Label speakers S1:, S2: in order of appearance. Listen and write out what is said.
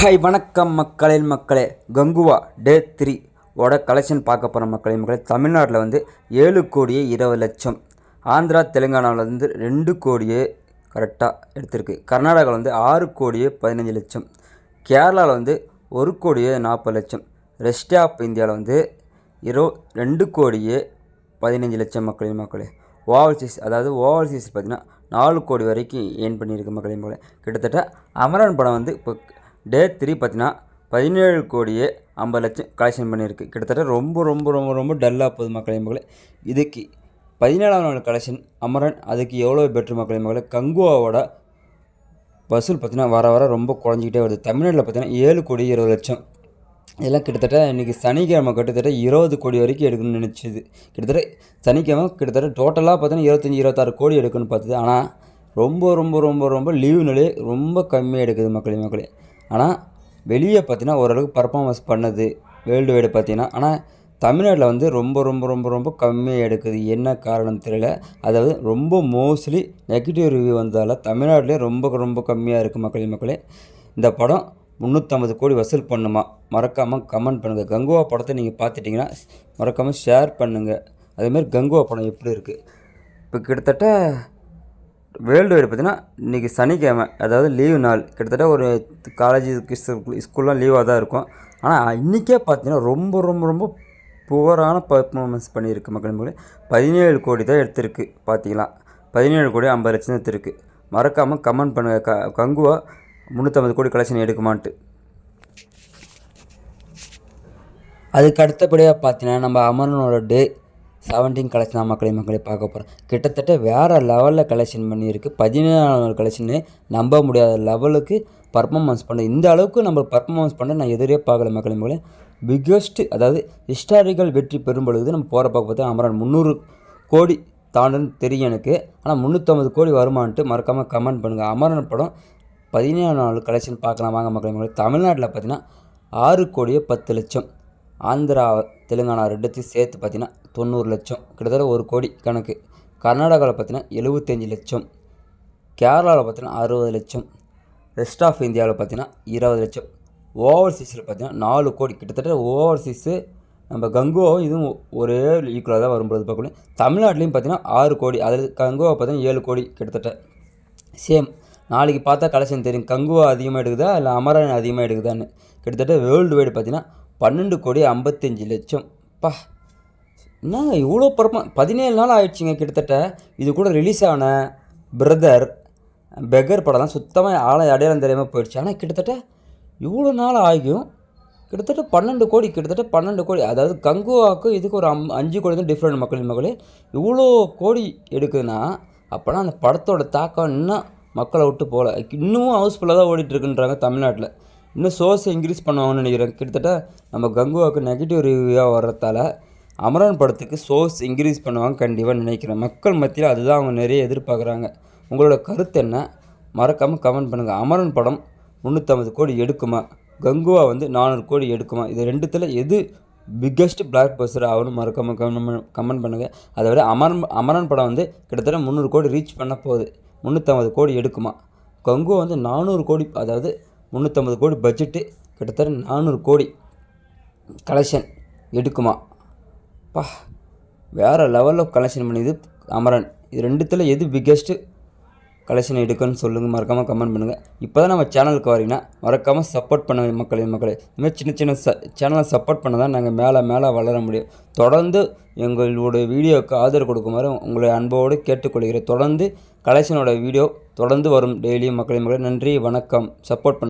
S1: Hi வணக்கம் மக்களின் மக்களே. Kanguva day three. ஓட கலெக்ஷன் பார்க்க போகிற மக்களின் மக்களே. தமிழ்நாட்டில் வந்து ஏழு கோடியே இருபது லட்சம். ஆந்திரா தெலுங்கானாவில் வந்து ரெண்டு கோடியே கரெக்டாக எடுத்திருக்கு. கர்நாடகாவில் வந்து ஆறு கோடியே பதினஞ்சு லட்சம். கேரளாவில் வந்து ஒரு கோடியே நாற்பது லட்சம். ரெஸ்ட் ஆஃப் இந்தியாவில் வந்து இரு ரெண்டு கோடியே பதினஞ்சு லட்சம் மக்களின் மக்களே. ஓவர்சீஸ் அதாவது ஓவர்சீஸ் பார்த்திங்கன்னா நாலு கோடி வரைக்கும் ஏர்ன் பண்ணியிருக்கு மக்களே மக்களே. கிட்டத்தட்ட அமரன் படம் வந்து இப்போ டே த்ரீ பார்த்தீங்கன்னா பதினேழு கோடியே ஐம்பது லட்சம் கலெக்ஷன் பண்ணியிருக்கு. கிட்டத்தட்ட ரொம்ப ரொம்ப ரொம்ப ரொம்ப டல்லாக போகுது மக்களின் மகளே இதுக்கு பதினேழாம் நாள் கலெக்ஷன் அமரன் அதுக்கு எவ்வளோ பெட்ரு மக்களின் மகளே கங்குவாவோட வசூல் பார்த்தீங்கன்னா வர வர ரொம்ப குறைஞ்சிக்கிட்டே வருது. தமிழ்நாட்டில் பார்த்தீங்கன்னா ஏழு கோடி இருபது லட்சம். இதெல்லாம் கிட்டத்தட்ட இன்றைக்கி சனிக்கிழமை கிட்டத்தட்ட இருபது கோடி வரைக்கும் எடுக்கணும்னு நினச்சிது. கிட்டத்தட்ட சனிக்கிழமை கிட்டத்தட்ட டோட்டலாக பார்த்தீங்கன்னா இருபத்தஞ்சி இருபத்தாறு கோடி எடுக்கணும்னு பார்த்தது. ஆனால் ரொம்ப ரொம்ப ரொம்ப ரொம்ப லீவுனாலே ரொம்ப கம்மியாக எடுக்குது மக்களே மக்களே. ஆனால் வெளியே பார்த்தீங்கன்னா ஓரளவுக்கு பர்ஃபார்மன்ஸ் பண்ணுது வேர்ல்டு வைடு பார்த்தீங்கன்னா ஆனால் தமிழ்நாட்டில் வந்து ரொம்ப ரொம்ப ரொம்ப ரொம்ப கம்மியாக எடுக்குது. என்ன காரணம் தெரியல. அதாவது ரொம்ப மோஸ்ட்லி நெகட்டிவ் ரிவ்யூ வந்ததால் தமிழ்நாட்டிலே ரொம்ப ரொம்ப கம்மியாக இருக்குது மக்களே மக்களே. இந்த படம் முந்நூற்றம்பது கோடி வசூல் பண்ணுமா? மறக்காமல் கமெண்ட் பண்ணுங்கள் கங்குவா படத்தை நீங்கள் பார்த்துட்டிங்கன்னா மறக்காமல் ஷேர் பண்ணுங்கள் அதேமாதிரி கங்குவா படம் எப்படி இருக்குது இப்போ கிட்டத்தட்ட வேர்ல்டு வைடு பார்த்தீங்கன்னா இன்றைக்கி சனிக்கிழமை அதாவது லீவு நாள். கிட்டத்தட்ட ஒரு காலேஜ் ஸ்கூல்லாம் லீவாக தான் இருக்கும். ஆனால் இன்றைக்கே பார்த்தீங்கன்னா ரொம்ப ரொம்ப ரொம்ப புவரான பர்ஃபார்மன்ஸ் பண்ணியிருக்கு மக்கள் மக்களே பதினேழு கோடி தான் எடுத்திருக்கு பார்த்தீங்களா? பதினேழு கோடி ஐம்பது லட்சம் எடுத்திருக்கு. மறக்காமல் கமெண்ட் பண்ணுங்கள் க கங்குவா முந்நூற்றம்பது கோடி கலெக்ஷன் எடுக்குமான்ட்டு. அதுக்கு அடுத்தபடியாக பார்த்தீங்கன்னா நம்ம அமரனோட டே செவன்டீன் கலெக்ஷன் மக்களை மக்களை பார்க்க போகிறோம் கிட்டத்தட்ட வேறு லெவலில் கலெக்ஷன் பண்ணியிருக்கு. பதினேழாம் கலெக்ஷனே நம்ப முடியாத லெவலுக்கு பர்ஃபாமன்ஸ் பண்ண இந்த அளவுக்கு நம்ம பர்ஃபாமன்ஸ் பண்ண நான் எதிரே பார்க்கல மக்களை மக்களை. பிக்கஸ்ட்டு அதாவது ஹிஸ்டாரிக்கல் வெற்றி பெறும் பொழுது நம்ம போகிற பார்க்க பார்த்தா அமரன் முந்நூறு கோடி தாண்டுன்னு தெரியும் எனக்கு. ஆனால் முந்நூற்றம்பது கோடி வருமானட்டு மறக்காமல் கமெண்ட் பண்ணுங்கள் அமரன் படம் பதினேழு நாள் கலெக்ஷன் பார்க்கலாம். வாங்க மக்களை மக்களை. தமிழ்நாட்டில் பார்த்தீங்கன்னா ஆறு கோடியே பத்து லட்சம். ஆந்திரா தெலுங்கானா ரெண்டுத்தையும் சேர்த்து பார்த்தீங்கன்னா தொண்ணூறு லட்சம். கிட்டத்தட்ட ஒரு கோடி கணக்கு. கர்நாடகாவில் பார்த்தீங்கன்னா எழுபத்தஞ்சி லட்சம். கேரளாவில் பார்த்தீங்கன்னா அறுபது லட்சம். ரெஸ்ட் ஆஃப் இந்தியாவில் பார்த்தீங்கன்னா இருபது லட்சம். ஓவர்சீஸில் பார்த்தீங்கன்னா நாலு கோடி. கிட்டத்தட்ட ஓவர்சீஸு நம்ம கங்குவாவும் இதுவும் ஒரே ஈக்குவலாக தான் வரும்போது பார்க்கணும். தமிழ்நாட்டிலையும் பார்த்தீங்கன்னா ஆறு கோடி. அதில் கங்குவா பார்த்தீங்கன்னா ஏழு கோடி கிட்டத்தட்ட. சேம் நாளைக்கு பார்த்தா கலெக்ஷன் தெரியும். கங்குவா அதிகமாக எடுக்குதா? இல்லை அமரன் அதிகமாக எடுக்குதான்னு. கிட்டத்தட்ட வேர்ல்டு வைடு பார்த்தீங்கன்னா பன்னெண்டு கோடி ஐம்பத்தஞ்சு லட்சம். பா என்னங்க இவ்வளோ பரமா பதினேழு நாள் ஆயிடுச்சுங்க கிட்டத்தட்ட. இது கூட ரிலீஸ் ஆன பிரதர் பெகர் படம்லாம் சுத்தமாக ஆளை அடையாளம் தெரியாமல் போயிடுச்சு. ஆனால் கிட்டத்தட்ட இவ்வளோ நாள் ஆகியும் கிட்டத்தட்ட பன்னெண்டு கோடி கிட்டத்தட்ட பன்னெண்டு கோடி அதாவது கங்குவாவுக்கும் இதுக்கு ஒரு அம் அஞ்சு கோடி தான் டிஃப்ரெண்ட் மக்களின் மக்களே. இவ்வளோ கோடி எடுக்குதுன்னா அப்போனா அந்த படத்தோட தாக்கம் இன்னும் மக்களை விட்டு போகல. இன்னமும் ஹவுஸ்ஃபுல்லாக தான் ஓடிட்டுருக்குன்றாங்க தமிழ்நாட்டில். இன்னும் சோர்ஸ் இன்க்ரீஸ் பண்ணுவாங்கன்னு நினைக்கிறேன். கிட்டத்தட்ட நம்ம கங்குவாவுக்கு நெகட்டிவ் ரிவ்யூவாக வர்றதால அமரன் படத்துக்கு சோர்ஸ் இன்க்ரீஸ் பண்ணுவாங்க கண்டிப்பாக நினைக்கிறேன். மக்கள் மத்தியில் அதுதான் அவங்க நிறைய எதிர்பார்க்குறாங்க. உங்களோட கருத்து என்ன? மறக்காமல் கமெண்ட் பண்ணுங்கள் அமரன் படம் முந்நூற்றம்பது கோடி எடுக்குமா? கங்குவா வந்து நானூறு கோடி எடுக்குமா? இது ரெண்டுத்தில் எது பிக்கஸ்ட் பிளாக் பஸ்டர் ஆகணும் மறக்காமல் கமெண்ட் கமெண்ட் பண்ணுங்கள் அதை விட அமரன் அமரன் படம் வந்து கிட்டத்தட்ட முந்நூறு கோடி ரீச் பண்ண போகுது. முந்நூற்றம்பது கோடி எடுக்குமா? கங்குவா வந்து நானூறு கோடி அதாவது முந்நூற்றம்பது கோடி பட்ஜெட்டு கிட்டத்தட்ட நானூறு கோடி கலெக்ஷன் எடுக்குமா? பா வேறு லெவலில் கலெக்ஷன் பண்ணிது அமரன். இது ரெண்டுத்தில் எது பிக்கெஸ்ட்டு கலெக்ஷன் எடுக்குன்னு சொல்லுங்கள் மறக்காமல் கமெண்ட் பண்ணுங்கள் இப்போ தான் நம்ம சேனலுக்கு வரீங்கன்னா மறக்காமல் சப்போர்ட் பண்ண மக்களே மக்களே. இதுமாதிரி சின்ன சின்ன ச சேனலை சப்போர்ட் பண்ண தான் நாங்கள் மேலே மேலே வளர முடியும். தொடர்ந்து எங்களுடைய வீடியோவுக்கு ஆதரவு கொடுக்குமாறு உங்களை அன்போடு கேட்டுக்கொள்கிறேன். தொடர்ந்து கலெக்ஷனோட வீடியோ தொடர்ந்து வரும் டெய்லியும் மக்களே மக்களே. நன்றி வணக்கம். சப்போர்ட் பண்ண